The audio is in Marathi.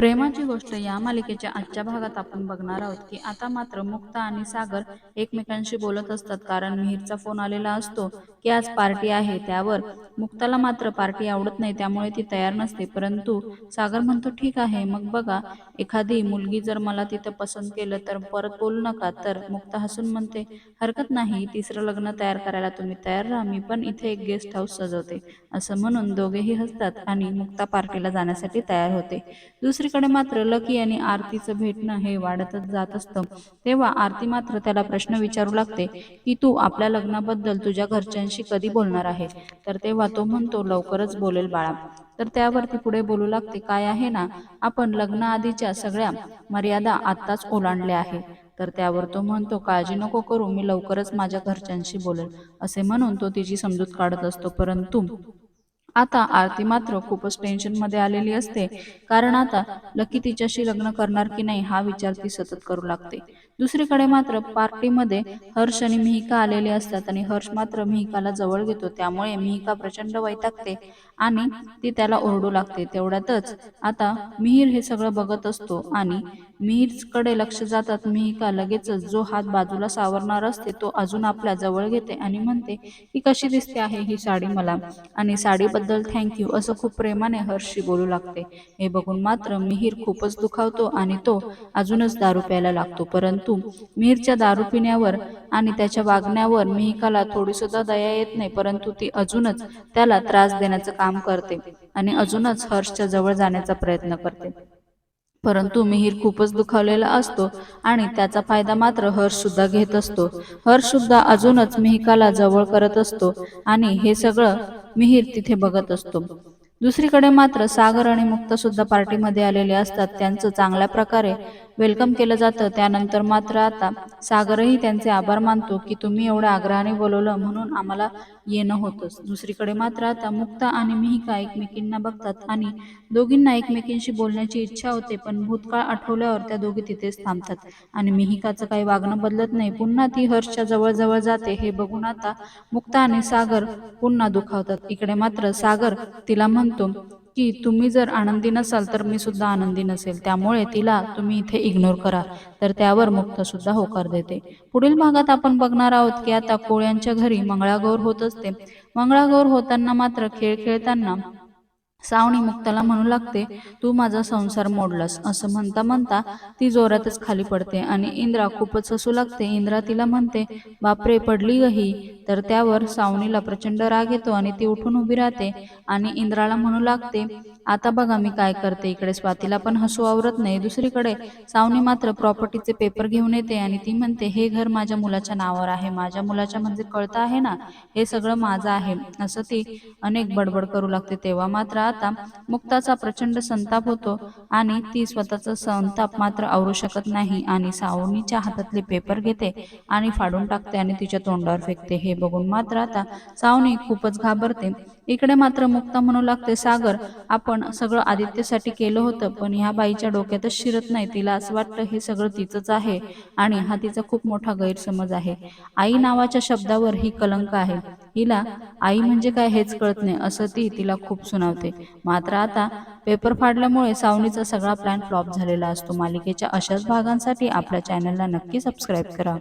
प्रेमाची गोष्ट या मालिकेच्या आजच्या भागात आपण बघणार आहोत की आता मात्र मुक्ता आणि सागर एकमेकांशी बोलत असतात. कारण मिहीरचा फोन आलेला असतो. की आज पार्टी आहे त्यावर. मुक्ताला मात्र पार्टी आवडत नाही त्यामुळे ती तयार नसते. परंतु सागर म्हणतो ठीक आहे मग बघा. एखादी मुलगी जर मला तिथं पसंत केलं तर परत बोलू नका. तर मुक्ता हसून म्हणते हरकत नाही तिसरं लग्न तयार करायला तुम्ही तयार राहा मी पण इथे एक गेस्ट हाऊस सजवते. असं म्हणून दोघेही हसतात आणि मुक्ता पार्टीला जाण्यासाठी तयार होते. दुसरीकडे मात्र लकी आणि आरतीचं भेटणं हे वाढतच जात असतं. तेव्हा आरती मात्र त्याला प्रश्न विचारू लागते की तू आपल्या लग्नाबद्दल तुझ्या घरच्यांशी कधी बोलणार आहे? तर तेव्हा तो म्हणतो लवकरच बोलेल बाळा. तर त्यावरती पुढे बोलू लागते काय आहे ना आपण लग्नाआधीच्या सगळ्या मर्यादा आत्ताच ओलांडल्या आहे तर त्यावर तो म्हणतो काळजी नको करू मी लवकरच माझ्या घरच्यांशी बोलेल. असे म्हणून तो तिची समजूत काढत असतो. परंतु आता आरती मात्र खूपच टेन्शनमध्ये आलेली असते. कारण आता लकी तिच्याशी लग्न करणार की नाही हा विचार ती सतत करू लागते. दुसरीकडे मात्र पार्टीमध्ये हर्ष आणि मिहिका आलेले असतात आणि हर्ष मात्र मिहिकाला जवळ घेतो. त्यामुळे मिहिका प्रचंड वैतागते आणि ती त्याला ओरडू लागते. तेवढ्यातच आता मिहीर हे सगळं बघत असतो आणि मीरकडे लक्ष जातात मिहिका लगेचच जो हात बाजूला सावरणार असते तो अजून आपल्या जवळ घेते आणि म्हणते की कशी दिसते आहे ही साडी मला? आणि साडीबद्दल थँक्यू असं खूप प्रेमाने हर्षशी बोलू लागते. हे बघून मात्र मिहीर खूपच दुखावतो आणि तो अजूनच दारू प्यायला लागतो. परंतु मिहीरच्या दारू पिण्यावर आणि त्याच्या वागण्यावर मिहिकाला थोडी सुद्धा दया येत नाही परंतु ती अजूनच त्याला त्रास देण्याचं काम करते आणि अजूनच हर्षच्या जवळ जाण्याचा प्रयत्न करते. परंतु मिहीर खूपच दुखावलेला असतो आणि त्याचा फायदा मात्र हर्ष सुद्धा घेत असतो. हर्ष सुद्धा अजूनच मिहिकाला जवळ करत असतो आणि हे सगळं मिहीर तिथे बघत असतो. दुसरीकडे मात्र सागर आणि मुक्त सुद्धा पार्टीमध्ये आलेले असतात. त्यांचं चांगल्या प्रकारे वेलकम केलं जातं. त्यानंतर मात्र आता सागरही त्यांचे आभार मानतो की तुम्ही एवढ्या आग्रहाने बोलवलं म्हणून आम्हाला येणं होतंच. दुसरीकडे मात्र आता मुक्ता आणि मिहिका एकमेकींना बघतात आणि दोघींना एकमेकींशी बोलण्याची इच्छा होते पण भूतकाळ आठवल्यावर त्या दोघी तिथेच थांबतात. आणि मिहिकाचं काही वागणं बदलत नाही. पुन्हा ती हर्षच्या जवळजवळ जाते. हे बघून आता मुक्ता आणि सागर पुन्हा दुखावतात. इकडे मात्र सागर तिला म्हणतो की तुम्ही जर आनंदी नसाल तर मी सुद्धा आनंदी नसेल. त्यामुळे तिला तुम्ही इथे इग्नोर करा. तर त्यावर मुक्त सुद्धा होकार देते. पुढील भागात आपण बघणार आहोत की आता कोळ्यांच्या घरी मंगळागौर होत असते. मंगळागौर होताना मात्र खेळ खेळताना सावणी मुक्ताला म्हणू लागते तू माझा संसार मोडलास. असं म्हणता म्हणता ती जोरातच खाली पडते आणि इंद्रा खूपच हसू लागते. इंद्रा तिला म्हणते बापरे पडली गही. तर त्यावर सावनीला प्रचंड राग येतो आणि ती उठून उभी राहते आणि इंद्राला म्हणू लागते आता बघा मी काय करते. इकडे स्वातीला पण हसू आवरत नाही. दुसरीकडे सावनी मात्र प्रॉपर्टीचे पेपर घेऊन येते आणि ती म्हणते हे घर माझ्या मुलाच्या नावावर आहे. माझ्या मुलाच्या म्हणजे कळतं आहे ना? हे सगळं माझं आहे. असं ती अनेक बडबड करू लागते. तेव्हा मात्र आता मुक्ताचा प्रचंड संताप होतो आणि ती स्वतःचा संताप मात्र आवरू शकत नाही आणि सावनीच्या हातातले पेपर घेते आणि फाडून टाकते आणि तिच्या तोंडावर फेकते. हे बघून मात्र आता सावनी खूपच घाबरते. इकडे मात्र मुक्ता म्हणू लागते सागर आपण सगळं आदित्यसाठी केलं होतं पण ह्या बाईच्या डोक्यातच शिरत नाही. तिला असं वाटतं हे सगळं तिचंच आहे आणि हा तिचा खूप मोठा गैरसमज आहे. आई नावाच्या शब्दावर ही कलंक आहे. हिला आई म्हणजे काय हेच कळत नाही असं ती तिला खूप सुनावते. मात्र आता पेपर फाडल्यामुळे सावनीचा सगळा प्लॅन फ्लॉप झालेला असतो. मालिकेच्या अशाच भागांसाठी आपल्या चॅनलला नक्की सबस्क्राईब करा.